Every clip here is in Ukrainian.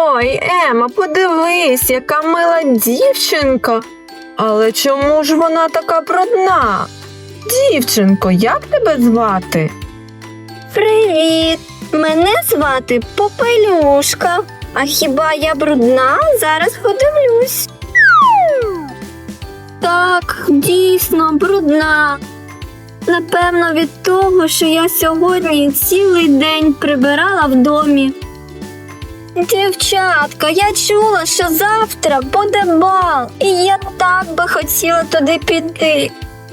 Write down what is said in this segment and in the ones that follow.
Ой, Ема, подивись, яка мила дівчинка. Але чому ж вона така брудна? Дівчинко, як тебе звати? Привіт! Мене звати Попелюшка. А хіба я брудна? Зараз подивлюсь. Так, дійсно брудна. Напевно, від того, що я сьогодні цілий день прибирала в домі. Дівчатка, я чула, що завтра буде бал, і я так би хотіла туди піти.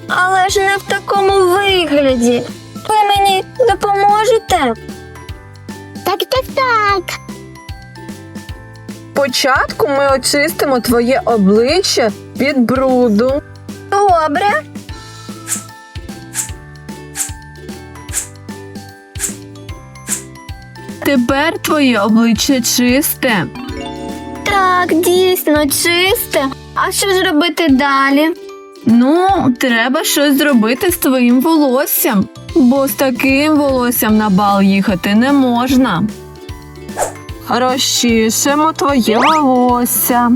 Але ж не в такому вигляді. Ви мені допоможете? Так, так, так. Спочатку ми очистимо твоє обличчя від бруду. Добре. Тепер твоє обличчя чисте. Так, дійсно, чисте. А що ж робити далі? Ну, треба щось зробити з твоїм волоссям, бо з таким волоссям на бал їхати не можна. Розчішемо твоє волосся.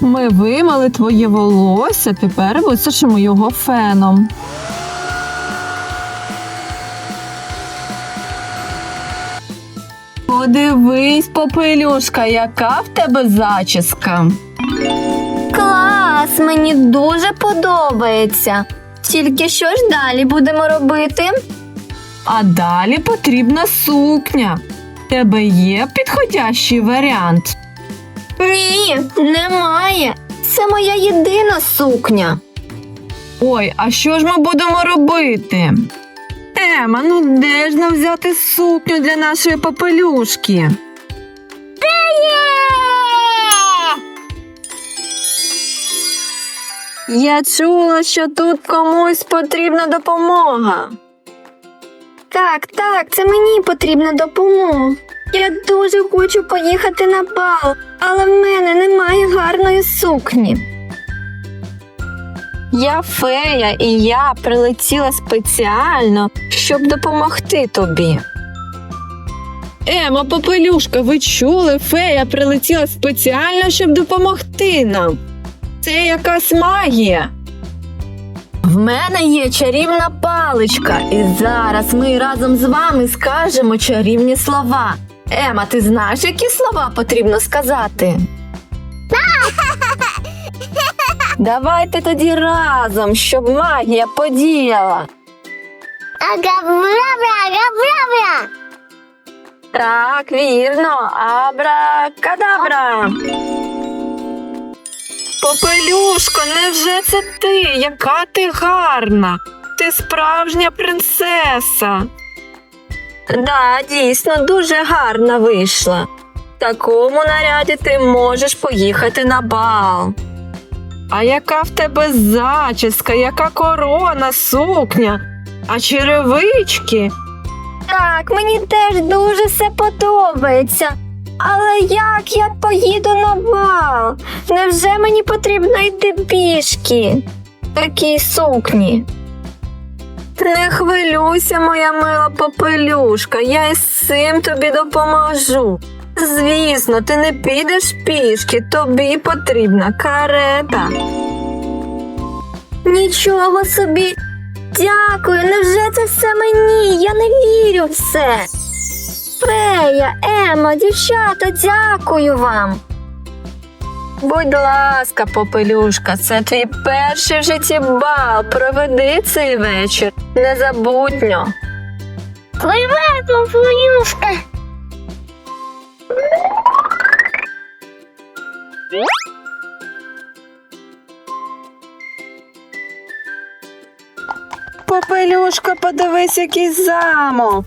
Ми вимили твоє волосся, тепер висушимо його феном. Подивись, попелюшка, яка в тебе зачіска. Клас, мені дуже подобається. Тільки що ж далі будемо робити? А далі потрібна сукня. Тебе є підходящий варіант. Ні, немає. Це моя єдина сукня. Ой, а що ж ми будемо робити? Ема, ну де ж нам взяти сукню для нашої попелюшки? Я чула, що тут комусь потрібна допомога. Так, так, це мені потрібна допомога. Я дуже хочу поїхати на бал, але в мене немає гарної сукні. Я фея, і я прилетіла спеціально, щоб допомогти тобі. Ема, попелюшка, ви чули? Фея прилетіла спеціально, щоб допомогти нам. Це якась магія. В мене є чарівна паличка, і зараз ми разом з вами скажемо чарівні слова. Ема, ти знаєш, які слова потрібно сказати? Давайте тоді разом, щоб магія подіяла. Агабрабра, агабрабра. Так, вірно. Абракадабра. Попелюшко, невже це ти? Яка ти гарна? Ти справжня принцеса. Да, дійсно, дуже гарна вийшла. В такому наряді ти можеш поїхати на бал. А яка в тебе зачіска, яка корона, сукня, а черевички? Так, мені теж дуже все подобається. Але як я поїду на бал? Невже мені потрібно йти пішки? Такій сукні. Не хвилюйся, моя мила попелюшка, я із цим тобі допоможу. Звісно, ти не підеш пішки, тобі потрібна карета. Нічого собі. Дякую, невже це все мені? Я не вірю в це. Фея, Ема, дівчата, дякую вам. Будь ласка, попелюшка, це твій перший в житті бал. Проведи цей вечір незабутньо. Привет, Попелюшка. Попелюшка, подивись, який замок.